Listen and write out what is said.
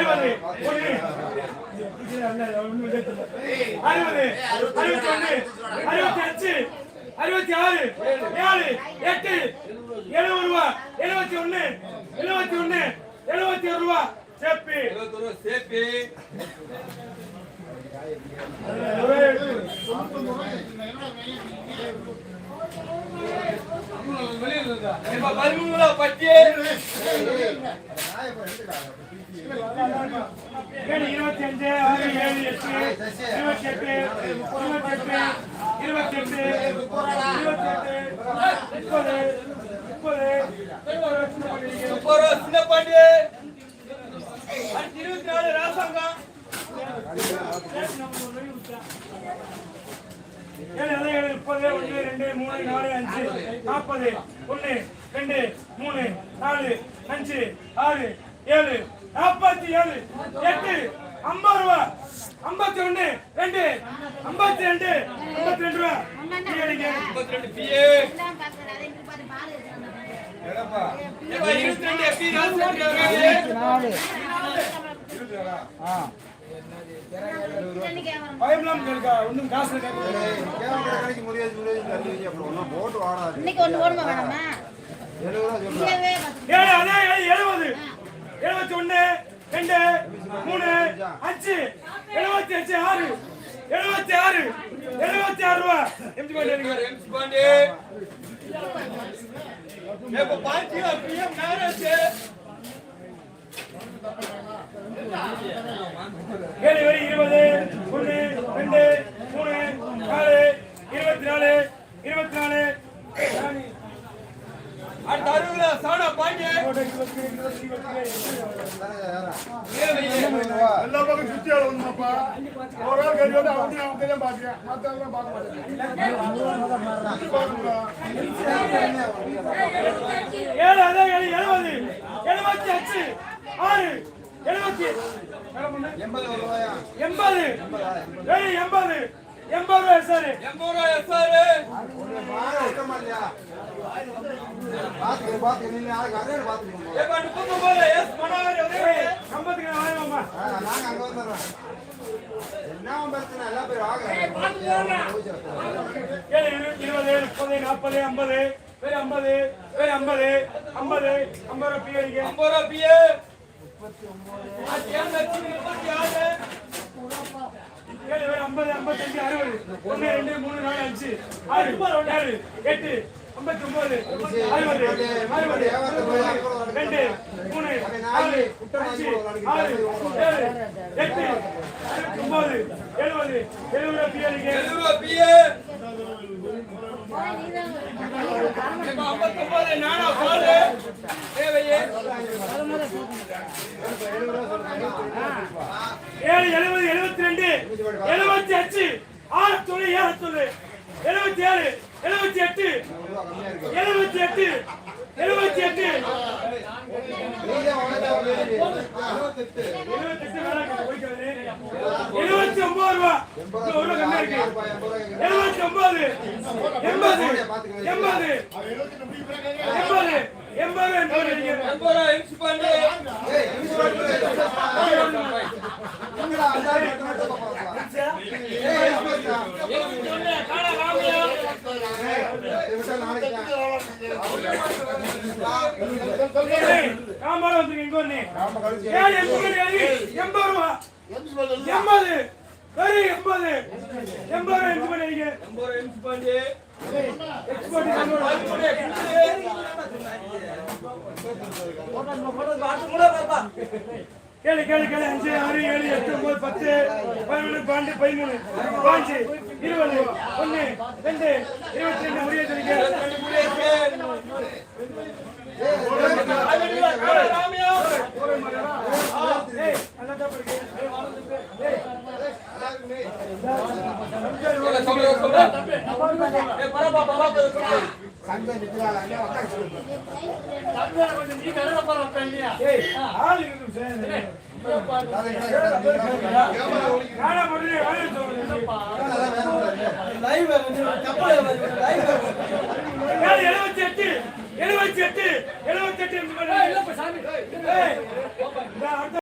அறுபது அறுபது அறுபத்தி அஞ்சு அறுபத்தி ஆறு ஏழு. எட்டு. எழுபது ரூபா. எழுபத்தி ஒண்ணு எழுபத்தி ஒண்ணு எழுபத்தி ஒரு ரூபா சேப்பி. சேப்பி பட்டி ஏழு இருபத்தி அஞ்சு ஆறு ஏழு எட்டு இருபத்தி எட்டு இருபத்தி எட்டு இருபத்தி எட்டு இருபத்தி எட்டு முப்பது இருபத்தி நாலு ராசாங்கம் ஏழு முப்பது ஒன்று ரெண்டு மூணு நாலு அஞ்சு நாற்பது ஒன்று ரெண்டு மூணு நாலு அஞ்சு ஆறு ஏழு நாற்பத்தி ஏழு எட்டு ஐம்பது ரூபா ஐம்பத்தி ஒன்று ரெண்டு. ஐம்பத்தி ரெண்டு. ஐம்பத்தி ரெண்டு ரூபா. முப்பத்தி ரெண்டு. பிஏ இப்ப இருபத்தி ரெண்டு எப்படி ராசாங்க பயம்லாம் இருக்கா ஒன்றும் காசு இருக்காது. இன்னைக்கு ஒண்ணு ஓடுமா வேணாமா எழுபது எழுபத்தி ஒண்ணு ரெண்டு மூணு அஞ்சு. எழுபத்தி அஞ்சு ஆறு. எழுபத்தி ஆறு. எழுபத்தி ஆறு ரூபா. எம்ஜி பாண்டி. எம்சி பாண்டி இப்ப பாத்தியா பிஎம் மேரேஜ். ஏழு ஏழு இருபது ஒண்ணு ரெண்டு மூணு நாலு இருபத்தி நாலு இருபத்தி நாலு. சாணா இருபத்தி எல்லா பக்கம் சுத்தி ஆளுங்கப்பா ஒரு ஆள் கறி வந்து அவங்க அவங்க தான் பாக்குறேன் மத்தவங்க பார்க்க மாட்டேன் ஏழு அதே ஏழு எழுபது. எழுபத்தி அஞ்சு. ஆறு. எழுபத்தி. எண்பது. ஏழு எண்பது. எண்பது ரூபாய் சார் எண்பது ரூபா எஸ்ஆர் இப்ப முப்பத்தி ஒன்பது எஸ் ஏழு இருபது முப்பது நாற்பது ஐம்பது பேர் ஐம்பது வேறு ஐம்பது ஐம்பது ஐம்பது ரூபாய் பிரியாணிக்கு ஐம்பது ரூபா பிஏ ஏழு ஐம்பது ஐம்பத்தஞ்சு அறுபது ஒன்று ரெண்டு மூணு நாலு அஞ்சு ஆறு ஏழு எட்டு ஐம்பத்தி ஒன்பது அறுபது அறுபது ரெண்டு மூணு நாலு அஞ்சு ஆறு ஏழு எட்டு அறுபத்தி ஒன்பது எழுபது எழுபது பிரியாணிக்கு எழுபது பிஏ நானா தேவையே. ஏழு எழுபது எழுபத்தி ரெண்டு எழுபத்தி அஞ்சு ஆறு தொண்ணூறு ஏழு தொண்ணூறு எழுபத்தி ஏழு. எழுபத்தி எட்டு. எழுபத்தி எட்டு. எழுபத்தி எட்டு. எழுபத்தி ஒன்பது ரூபா. எழுபத்தி ஒன்பது. எண்பது. எண்பது. எண்பது. எண்பது. எண்பது. அடிங்க. எண்பது இங்க ஒண்ணு. எண்பது ரூபா எண்பது எண்பது எண்பது ரூபா எண்பது ரூபா கேளு கேளு கேளு அஞ்சு ஆறு ஏழு எட்டு ஒன்பது பத்து பதினொன்று பன்னெண்டு பதிமூணு பாஞ்சு இருபது ஒன்று ரெண்டு இருபத்தி ரெண்டு முடிய தெரிவிக்க ஏய் அந்த ஆள் இருக்கு சார் எழுபத்தி எட்டு எழுபத்தி எட்டு எழுபத்தி எட்டு